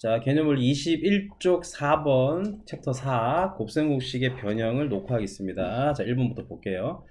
자, 개념을 21쪽 4번 챕터 4 곱셈공식의 변형을 녹화하겠습니다. 자, 1번부터 볼게요.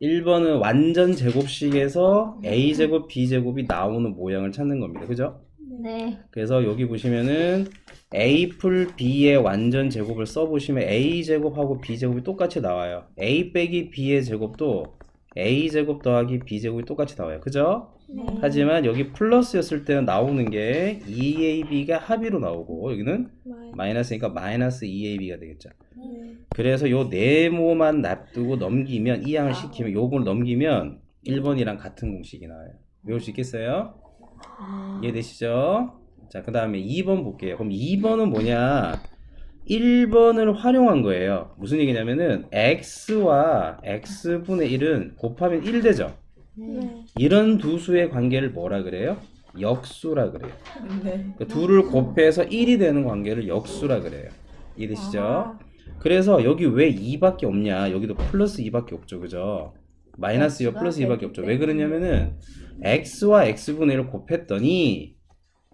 1번은 완전 제곱식에서 a제곱 b제곱이 나오는 모양을 찾는 겁니다. 그죠? 네. 그래서 여기 보시면은 a 풀 b의 완전 제곱을 써보시면 a 제곱하고 b 제곱이 똑같이 나와요. a 빼기 b의 제곱도 a 제곱 더하기 b 제곱이 똑같이 나와요. 그죠? 네. 하지만 여기 플러스였을 때는 나오는 게 2ab가 합의로 나오고 여기는 마이너스니까 마이너스 2ab가 되겠죠. 그래서 요 네모만 놔두고 넘기면 이 양을 시키면 요걸 넘기면 1번이랑 같은 공식이 나와요. 외울 수 있겠어요? 이해되시죠? 자, 그 다음에 2번 볼게요. 그럼 2번은 뭐냐? 1번을 활용한 거예요. 무슨 얘기냐면은 x와 x분의 1은 곱하면 1 되죠? 네. 이런 두 수의 관계를 뭐라 그래요? 역수라 그래요. 네. 그 둘을 곱해서 1이 되는 관계를 역수라 그래요. 이해되시죠? 아. 그래서 여기 왜 2밖에 없냐? 여기도 플러스 2밖에 없죠. 그죠? 마이너스 2와 X가 플러스 2밖에 되기 없죠. 왜 그러냐면은 x와 x분의 1을 곱했더니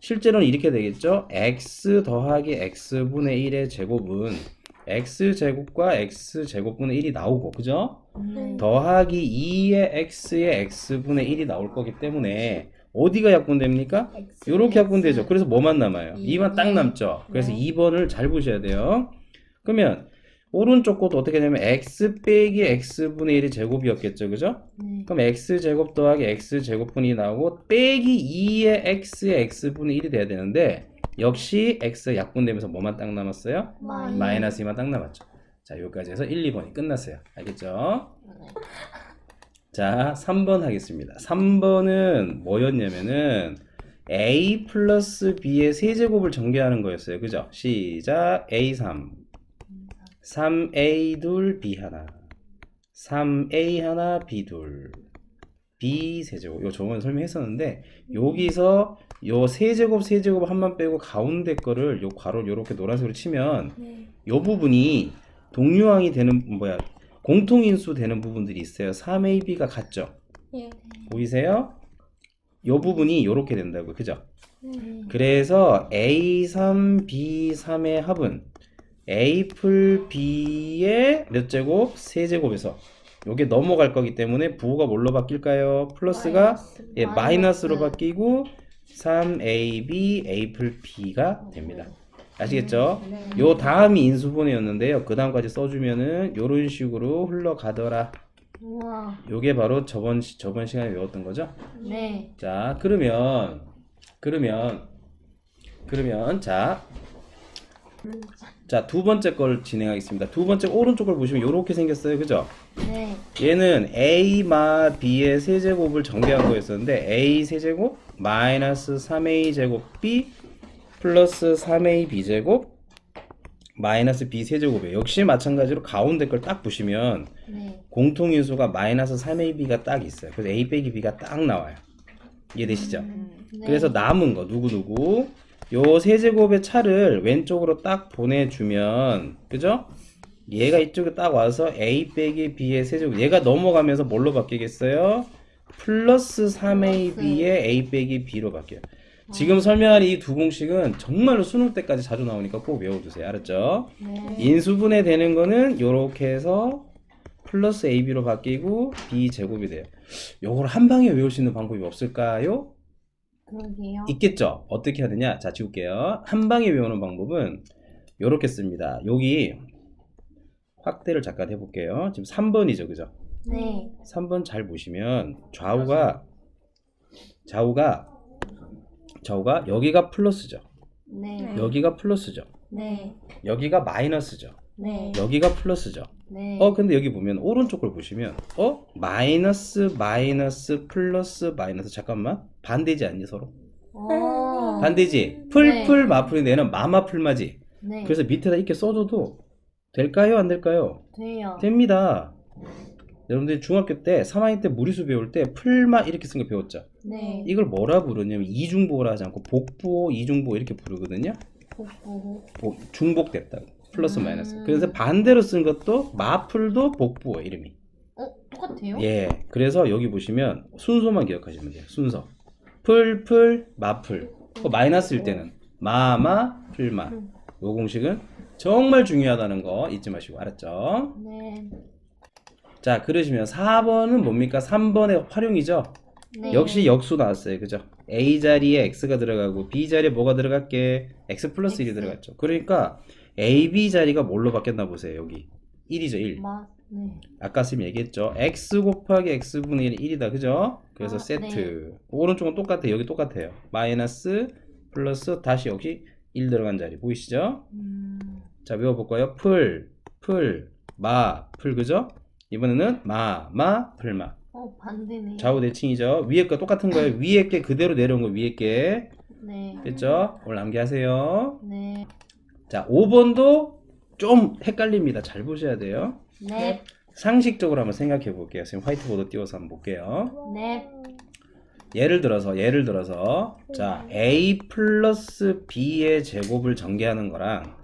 실제로는 이렇게 되겠죠? x 더하기 x분의 1의 제곱은 x제곱과 x제곱분의 1이 나오고 그죠? 네. 더하기 2의 x의 x분의 1이 나올 거기 때문에 어디가 약분됩니까? 이렇게 약분되죠. 그래서 뭐만 남아요? 이. 2만 딱 남죠. 그래서 네. 2번을 잘 보셔야 돼요. 그러면 오른쪽 것도 어떻게 되냐면 x 빼기 x분의 1이 제곱이었겠죠. 그죠? 네. 그럼 x제곱 더하기 x제곱분이 나오고 빼기 2의 x의 x분의 1이 돼야 되는데 역시 x 약분되면서 뭐만 딱 남았어요? 마이- 마이너스 2만 딱 남았죠. 자, 여기까지 해서 1, 2번이 끝났어요. 알겠죠? 자, 3번 하겠습니다. 3번은 뭐였냐면은 a 플러스 b의 세제곱을 전개하는 거였어요. 그죠? 시작. a3 3a 둘 b 하나 3a 하나 b 둘 b 세제곱 이거 저번에 설명했었는데 여기서 요 세제곱 세제곱 한만 빼고 가운데 거를 요 괄호 요렇게 노란색으로 치면 네. 요 부분이 동류항이 되는 뭐야 공통인수 되는 부분들이 있어요. 3AB가 같죠? 예. 보이세요? 요 부분이 요렇게 된다고요. 그죠? 네. 그래서 A3, B3의 합은 A 풀 B의 몇 제곱? 세 제곱에서 요게 넘어갈 거기 때문에 부호가 뭘로 바뀔까요? 플러스가 예, 마이너스로 바뀌고 3AB, A 풀 B가 됩니다. 아시겠죠? 네. 요 다음이 인수분해였는데요. 그 다음까지 써주면은 요런 식으로 흘러가더라. 우와. 요게 바로 저번 시- 저번 시간에 외웠던 거죠. 네. 자, 그러면 그러면 그러면 자. 자, 두 번째 걸 진행하겠습니다. 두 번째 오른쪽 걸 보시면 요렇게 생겼어요. 그죠? 네. 얘는 a 마 b의 세제곱을 전개한 거였었는데 a 세제곱 마이너스 3a 제곱 b 플러스 3a b 제곱 마이너스 b 세제곱이에요. 역시 마찬가지로 가운데 걸 딱 보시면 네. 공통인수가 마이너스 3ab가 딱 있어요. 그래서 a 빼기 b가 딱 나와요. 이해되시죠? 네. 그래서 남은 거 누구누구 요 세제곱의 차를 왼쪽으로 딱 보내주면 그죠? 얘가 이쪽에 딱 와서 a 빼기 b의 세제곱 얘가 넘어가면서 뭘로 바뀌겠어요? 플러스 3ab의 a 빼기 b로 바뀌어요. 지금 설명한 이 두 공식은 정말로 수능 때까지 자주 나오니까 꼭 외워두세요. 알았죠? 네. 인수분해 되는 거는 요렇게 해서 플러스 ab로 바뀌고 b 제곱이 돼요. 요걸 한 방에 외울 수 있는 방법이 없을까요? 그러게요. 있겠죠. 어떻게 해야 되냐? 자, 지울게요. 한 방에 외우는 방법은 요렇게 씁니다. 여기 확대를 잠깐 해볼게요. 지금 3번이죠, 그죠? 네. 3번 잘 보시면 좌우가 좌우가 좌우가 여기가 플러스죠. 네. 여기가 플러스죠. 네. 여기가 마이너스죠. 네. 여기가 플러스죠. 네. 어 근데 여기 보면 오른쪽 걸 보시면 어 마이너스 마이너스 플러스 마이너스 잠깐만 반대지 않니 서로 어. 반대지 풀풀 마풀이 내는 마마풀마지 네. 그래서 밑에다 이렇게 써줘도 될까요 안 될까요 돼요. 됩니다 여러분들 중학교 때 3학년 때 무리수 배울 때 풀마 이렇게 쓴 거 배웠죠 네. 이걸 뭐라 부르냐면 이중보라 하지 않고 복부호 이중보 이렇게 부르거든요 복부. 보- 중복됐다고 플러스 음. 마이너스 그래서 반대로 쓴 것도 마풀도 복부호 이름이 어, 똑같아요? 예. 그래서 여기 보시면 순서만 기억하시면 돼요. 순서. 풀, 풀, 마풀. 그 마이너스일 때는 마마 풀마. 음. 요 공식은 정말 중요하다는 거 잊지 마시고 알았죠? 네. 자, 그러시면 4번은 뭡니까? 3번의 활용이죠? 네. 역시 역수 나왔어요. 그죠? A 자리에 X가 들어가고 B 자리에 뭐가 들어갈게? X 플러스 1이 X. 들어갔죠. 그러니까 A, B 자리가 뭘로 바뀌었나 보세요. 여기. 1이죠, 1. 마. 네. 아까 쌤 얘기했죠. X 곱하기 X분의 1이 1이다. 그죠? 그래서 아, 세트. 오른쪽은 똑같아요. 여기 똑같아요. 마이너스 플러스 다시 역시 1 들어간 자리. 보이시죠? 음. 자, 외워볼까요? 풀, 풀, 마, 풀, 그죠? 이번에는 마, 마, 풀마. 어 반대네. 좌우 대칭이죠. 위에 거 똑같은 거예요. 위에 게 그대로 내려온 거 위에 게. 네. 됐죠? 오늘 암기하세요. 네. 자, 5번도 좀 헷갈립니다. 잘 보셔야 돼요. 네. 상식적으로 한번 생각해 볼게요. 지금 화이트보드 띄워서 한번 볼게요. 네. 예를 들어서, 예를 들어서, 자, a 플러스 b의 제곱을 전개하는 거랑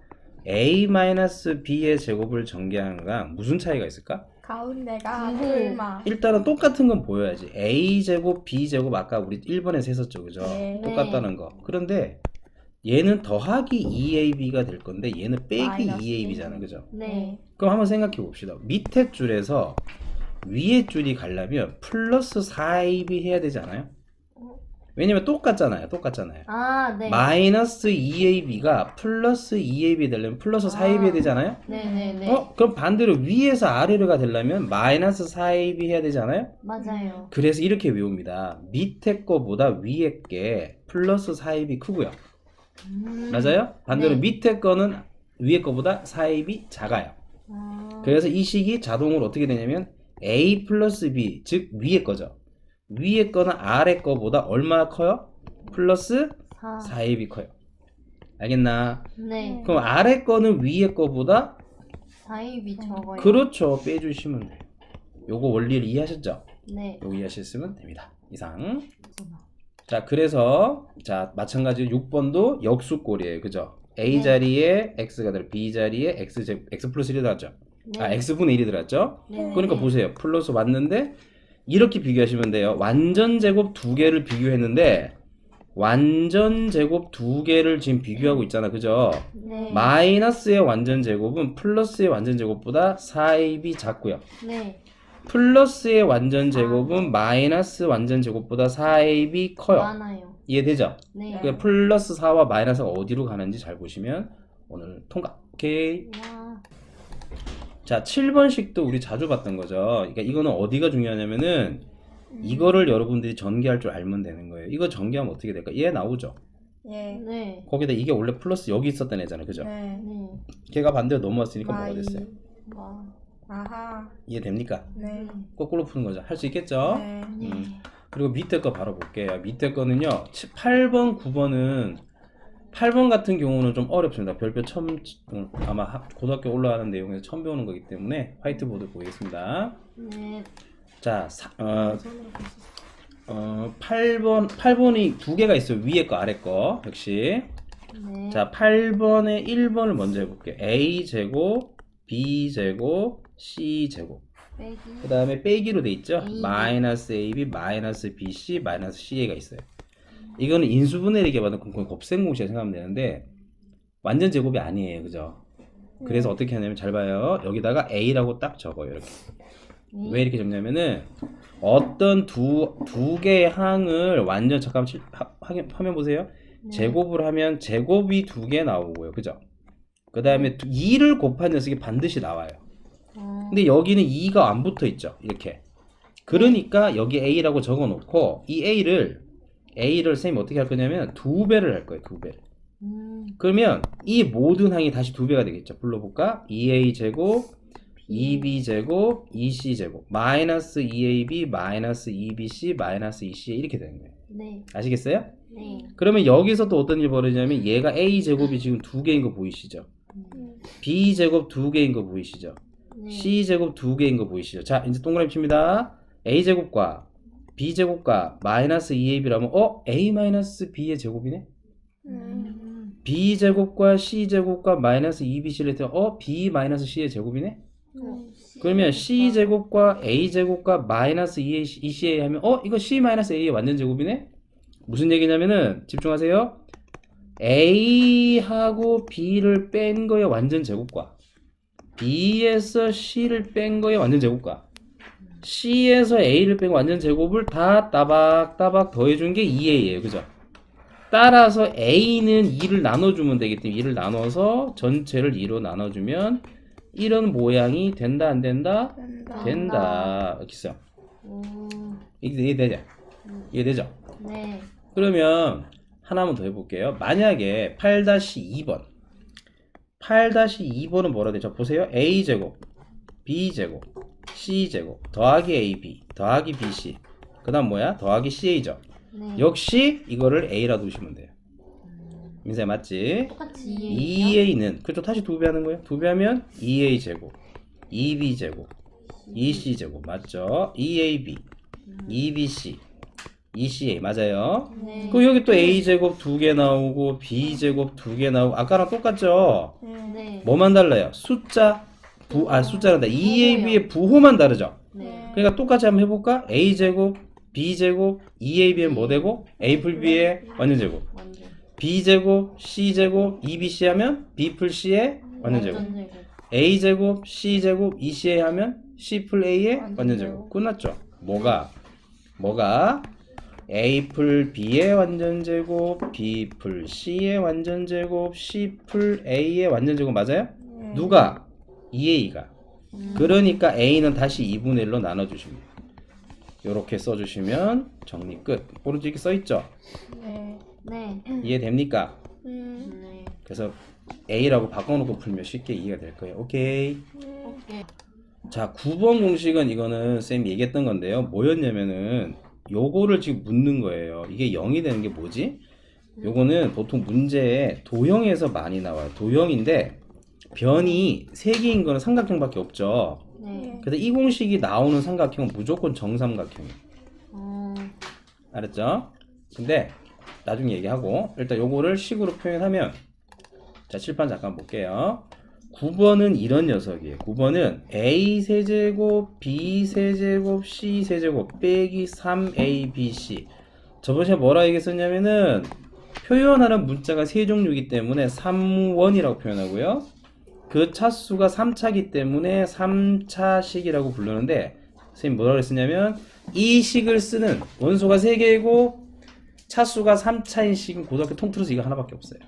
a 마이너스 b의 제곱을 전개하는 거랑 무슨 차이가 있을까? 가운데가 음. 불마. 일단은 똑같은 건 보여야지. a 제곱, b 제곱 아까 우리 1번에서 했었죠. 그죠? 네. 똑같다는 거. 그런데 얘는 더하기 2ab가 될 건데 얘는 빼기 마이너스 2ab잖아. 그죠? 네. 그럼 한번 생각해 봅시다. 밑에 줄에서 위에 줄이 가려면 플러스 4ab 해야 되지 않아요? 왜냐면 똑같잖아요. 똑같잖아요. 아 네. 마이너스 2ab가 플러스 2ab 되려면 플러스 4ab 해야 되잖아요? 네 네 네. 어? 그럼 반대로 위에서 아래로가 되려면 마이너스 4ab 해야 되지 않아요? 맞아요. 그래서 이렇게 외웁니다. 밑에 거보다 위에 게 플러스 4ab이 크고요. 음. 맞아요? 반대로 네. 밑에 거는 위에 거보다 4ab이 작아요. 아. 그래서 이 식이 자동으로 어떻게 되냐면 a 플러스 b 즉 위에 거죠. 위에 거는 아래 거보다 얼마나 커요? 플러스 사. 4ab이 커요. 알겠나? 네. 그럼 아래 거는 위에 거보다 사입이 적어요. 그렇죠. 빼주시면 돼요. 요거 원리를 이해하셨죠? 네. 요거 이해하셨으면 됩니다. 이상. 자, 그래서 자 마찬가지로 6번도 역수꼴이에요. 그죠? A 네. 자리에 x가 들어 B 자리에 x 제 x 플러스 1이 들어갔죠. 네. 아 x분의 1이 들어갔죠. 네. 그러니까 보세요. 플러스 왔는데 이렇게 비교하시면 돼요. 완전 제곱 두 개를 비교했는데 완전 제곱 두 개를 지금 비교하고 있잖아. 그죠? 네. 마이너스의 완전 제곱은 플러스의 완전 제곱보다 4ab이 작고요. 네. 플러스의 완전 제곱은 마이너스 완전 제곱보다 4ab이 커요. 많아요. 이해되죠? 네. 그 플러스 4와 마이너스가 어디로 가는지 잘 보시면 오늘 통과. 오케이. 와. 자, 7번식도 우리 자주 봤던 거죠. 그러니까 이거는 어디가 중요하냐면은 이거를 여러분들이 전개할 줄 알면 되는 거예요. 이거 전개하면 어떻게 될까? 얘 나오죠. 예. 네. 거기다 이게 원래 플러스 여기 있었던 애잖아. 그죠? 네. 네. 걔가 반대로 넘어왔으니까 뭐가. 됐어요? 와. 아하. 이해됩니까? 네. 거꾸로 푸는 거죠. 할 수 있겠죠? 네. 네. 음. 그리고 밑에 거 바로 볼게요. 밑에 거는요. 8번, 9번은 8번 같은 경우는 좀 어렵습니다. 별표 처음 음, 아마 하- 고등학교 올라가는 내용에서 처음 배우는 거기 때문에 화이트보드 보겠습니다. 네. 자, 사- 어, 어, 8번 8번이 두 개가 있어요. 위에 거, 아래 거. 역시. 네. 자, 8번에 1번을 먼저 해 볼게요. A 제곱, B 제곱, C 제곱. 그 다음에 빼기로 돼 있죠. A. 마이너스 AB, 마이너스 BC, 마이너스 CA가 있어요. 이거는 인수분해를 받은 그건 곱셈공식에 생각하면 되는데 완전 제곱이 아니에요, 그죠? 그래서 어떻게 하냐면 잘 봐요. 여기다가 A라고 딱 적어요, 이렇게. 네. 왜 이렇게 적냐면은 어떤 두 두 개의 항을 완전 잠깐 화면 화면 보세요. 네. 제곱을 하면 제곱이 두 개 나오고요, 그죠? 그 다음에 2를 곱한 녀석이 반드시 나와요. 어. 근데 여기는 2가 안 붙어 있죠. 이렇게. 그러니까 여기 A라고 적어 놓고 이 A를 A를 쌤이 어떻게 할 거냐면 두 배를 할 거예요. 두 배. 음. 그러면 이 모든 항이 다시 두 배가 되겠죠. 불러볼까? 2A 제곱, 2B 제곱, 2C 제곱, 마이너스 2AB, 마이너스 2BC, 마이너스 2CA 이렇게 되는 거예요. 네. 아시겠어요? 네. 그러면 여기서 또 어떤 일이 벌어지냐면 얘가 A 제곱이 지금 두 개인 거 보이시죠? 음. B 제곱 두 개인 거 보이시죠? 네. C 제곱 두 개인 거 보이시죠? 자, 이제 동그라미 칩니다. A 제곱과 B 제곱과 마이너스 2AB라면 어? A 마이너스 B의 제곱이네? 음. B 제곱과 C 제곱과 마이너스 2BC를 했더니 어? B 마이너스 C의 제곱이네? 어, 그러면 C 제곱과 A 제곱과 마이너스 2CA 하면 어? 이거 C 마이너스 A의 완전 제곱이네? 무슨 얘기냐면은 집중하세요. A하고 B를 뺀 거의 완전 제곱과 B에서 C를 뺀 거의 완전 제곱과 C에서 A를 뺀 완전 제곱을 다 따박따박 더해준 게 2A예요. 그죠? 따라서 A는 2를 나눠주면 되기 때문에 2를 나눠서 전체를 2로 나눠주면 이런 모양이 된다 안 된다? 된다. 된다. 이렇게 써. 오. 이게 이해되죠? 이해되죠? 네. 그러면 하나만 더 해볼게요. 만약에 8-2번 8-2번은 뭐라 되죠? 보세요. A제곱, B제곱, C제곱, 더하기 AB, 더하기 BC 그 다음 뭐야? 더하기 CA죠. 네. 역시 이거를 A라 두시면 돼요. 민세 맞지? 똑같이 2A요? 2A는 그쪽 다시 두 배 하는 거예요. 두 배 하면 2A 제곱, 2B 제곱, 2C 제곱 맞죠? 2AB, 2BC, 2CA 맞아요. 네. 그 여기 또 A 제곱 두 개 나오고 B 제곱 두 개 나오고 아까랑 똑같죠? 네. 네. 뭐만 달라요? 숫자 부 아 숫자란다. 2AB의 부호만 다르죠. 네. 그러니까 똑같이 한번 해볼까? A 제곱, B 제곱, 2AB는 뭐 되고 A 풀 B의 완전 제곱. 완전. B 제곱, C 제곱, 2BC 하면 B 풀 C의 완전 제곱. 완전 제곱. A 제곱, C 제곱, 2CA 하면 C 풀 A의 완전 완전 제곱. 제곱. 끝났죠? 뭐가? 뭐가? A 풀 B의 완전 제곱, B 풀 C의 완전 제곱, C 풀 A의 완전 제곱 맞아요? 네. 누가? 2A가. 음. 그러니까 A는 다시 2분의 1로 나눠주시면 돼요. 이렇게 써주시면 정리 끝. 오른쪽 이렇게 써있죠? 네. 네. 이해됩니까? 음. 네. 그래서 A라고 바꿔놓고 풀면 쉽게 이해가 될 거예요. 오케이. 오케이. 자, 9번 공식은 이거는 쌤이 얘기했던 건데요. 뭐였냐면은 요거를 지금 묻는 거예요. 이게 0이 되는 게 뭐지? 요거는 보통 문제에 도형에서 많이 나와요. 도형인데 변이 3개인 거는 삼각형밖에 없죠. 네. 그래서 이 공식이 나오는 삼각형은 무조건 정삼각형이에요. 어. 알았죠? 근데 나중에 얘기하고 일단 요거를 식으로 표현하면 자 칠판 잠깐 볼게요 9번은 이런 녀석이에요 9번은 a 세제곱 b 세제곱 c 세제곱 빼기 3abc 저번 시간에 뭐라 얘기했었냐면은 표현하는 문자가 세 종류이기 때문에 3원이라고 표현하고요 그 차수가 3차기 때문에 3차식이라고 부르는데 선생님 뭐라 그랬었냐면 이 식을 쓰는 원소가 3개이고 차수가 3차인 식은 고등학교 통틀어서 이거 하나밖에 없어요.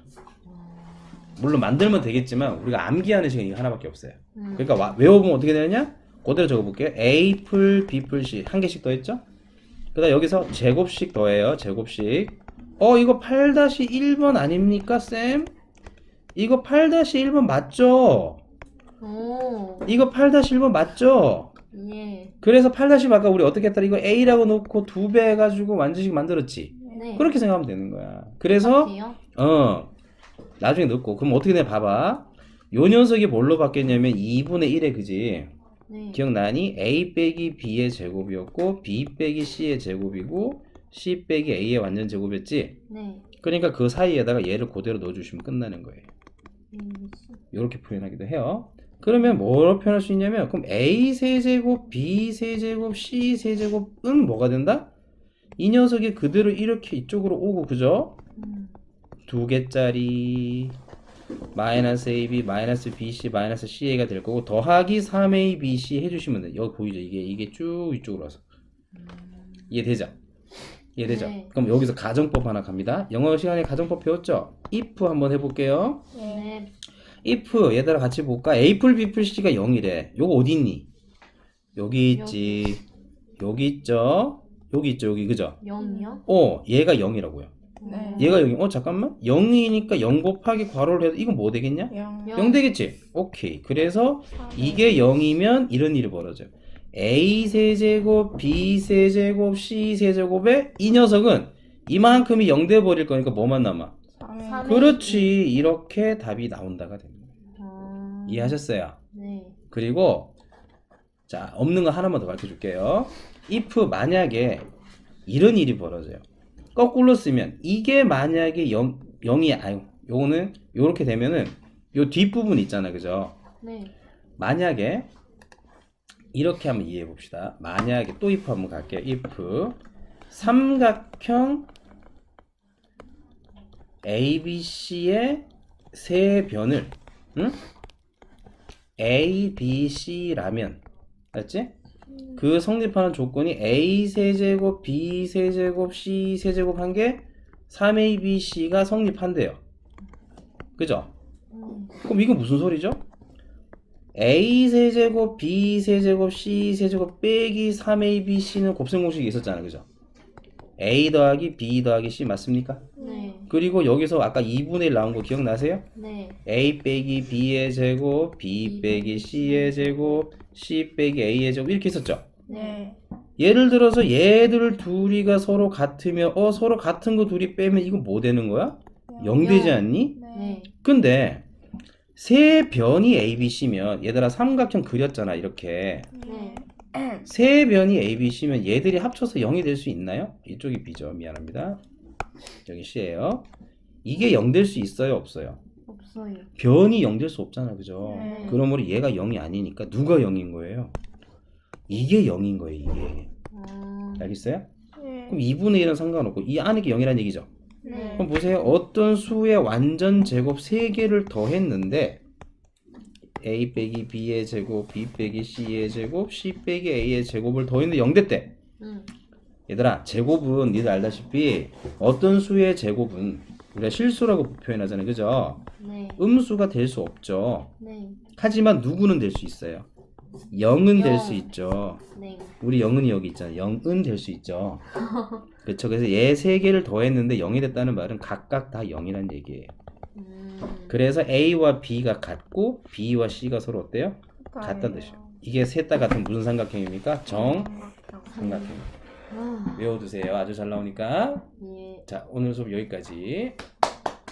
물론 만들면 되겠지만 우리가 암기하는 식은 이거 하나밖에 없어요. 음. 그러니까 와- 외워보면 어떻게 되느냐? 그대로 적어볼게요. A 풀 B 풀 한 개씩 더했죠? 그다음 여기서 제곱씩 더해요. 제곱씩. 어 이거 8-1번 아닙니까 쌤? 이거 8-1번 맞죠? 오. 이거 8-1번 맞죠? 예. 그래서 8-1 아까 우리 어떻게 했더라? 이거 A라고 놓고 두 배 해가지고 완전식 만들었지? 네. 그렇게 생각하면 되는 거야. 그래서 똑같아요? 어 나중에 넣고 그럼 어떻게 돼 봐봐. 요 녀석이 뭘로 바뀌었냐면 2분의 1에 그지? 네. 기억나니? A 빼기 B의 제곱이었고 B 빼기 C의 제곱이고 C 빼기 A의 완전 제곱이었지? 네. 그러니까 그 사이에다가 얘를 그대로 넣어주시면 끝나는 거예요. 이렇게 표현하기도 해요. 그러면 뭐로 표현할 수 있냐면 그럼 A 세제곱, B 세제곱, C 세제곱은 뭐가 된다? 이 녀석이 그대로 이렇게 이쪽으로 오고 그죠? 음. 두 개짜리 마이너스 AB, 마이너스 BC, 마이너스 CA가 될 거고 더하기 3A, BC 해주시면 돼요. 여기 보이죠? 이게 이게 쭉 이쪽으로 와서 이해되죠? 이해되죠? 네. 그럼 여기서 가정법 하나 갑니다. 영어 시간에 가정법 배웠죠? if 한번 해볼게요. 네. 네. if 얘들아 같이 볼까? a 풀 b 풀 c가 0이래. 요거 어디 있니? 여기 있지. 여기 있죠. 여기 있죠. 여기 그죠? 0이요? 어, 얘가 0이라고요. 네. 얘가 0이. 어 잠깐만. 0이니까 0 곱하기 괄호를 해도 이건 뭐 되겠냐? 영. 영. 0 되겠지. 오케이. 그래서 이게 0이면 이런 일이 벌어져요. A 세제곱, b 세제곱, c 세제곱에 이 녀석은 이만큼이 0 돼 버릴 거니까 뭐만 남아? 삼. 그렇지. 이렇게 답이 나온다가 됩니다. 아. 이해하셨어요? 네. 그리고 자 없는 거 하나만 더 가르쳐 줄게요. if 만약에 이런 일이 벌어져요. 거꾸로 쓰면 이게 만약에 0, 0이 아유 요거는 요렇게 되면은 요 뒷부분 있잖아 그죠? 네. 만약에 이렇게 한번 이해해 봅시다. 만약에 또 if 한번 갈게요. if 삼각형 A, B, C의 세 변을 응? A, B, C라면 알았지? 그 성립하는 조건이 A 세제곱, B 세제곱, C 세제곱 한 게 3ABC가 성립한대요. 그죠? 음. 그럼 이거 무슨 소리죠? A 세제곱, B 세제곱, C 세제곱 빼기 3ABC는 곱셈 공식이 있었잖아요. 그죠? A 더하기 B 더하기 C 맞습니까? 네. 그리고 여기서 아까 2분의 1 나온 거 기억나세요? 네. A 빼기 B의 제곱, B 빼기 C의 제곱, C 빼기 A의 제곱 이렇게 있었죠? 네. 예를 들어서 얘들 둘이가 서로 같으면 어 서로 같은 거 둘이 빼면 이거 뭐 되는 거야? 0 되지 영. 않니? 네. 네. 근데 세 변이 ABC면 얘들아 삼각형 그렸잖아 이렇게 네. 세 변이 ABC면 얘들이 합쳐서 0이 될 수 있나요? 이쪽이 B죠 미안합니다 여기 C예요 이게 0 될 수 있어요 없어요? 없어요. 변이 0 될 수 없잖아 그죠? 네. 그러므로 얘가 0이 아니니까 누가 0인 거예요? 이게 0인 거예요 이게 아. 알겠어요? 네. 그럼 2분의 1은 상관없고 이 안에 게 0이라는 얘기죠 네. 그럼 보세요. 어떤 수의 완전 제곱 3개를 더했는데 a 빼기 b의 제곱, b 빼기 c의 제곱, c 빼기 a의 제곱을 더했는데 0 됐대. 음. 얘들아, 제곱은 니들 알다시피 어떤 수의 제곱은 우리가 실수라고 표현하잖아요. 그죠? 네. 음수가 될 수 없죠. 네. 하지만 누구는 될 수 있어요. 0은 될 영. 수 있죠. 네. 우리 영은이 여기 있잖아요. 0은 될 수 있죠. 그렇죠. 그래서 얘 세 개를 더했는데 0이 됐다는 말은 각각 다 0이라는 얘기예요. 음. 그래서 A와 B가 같고 B와 C가 서로 어때요? 같다는 뜻이에요. 이게 셋 다 같은 무슨 삼각형입니까? 정 삼각형. 아. 외워두세요. 아주 잘 나오니까. 예. 자, 오늘 수업 여기까지.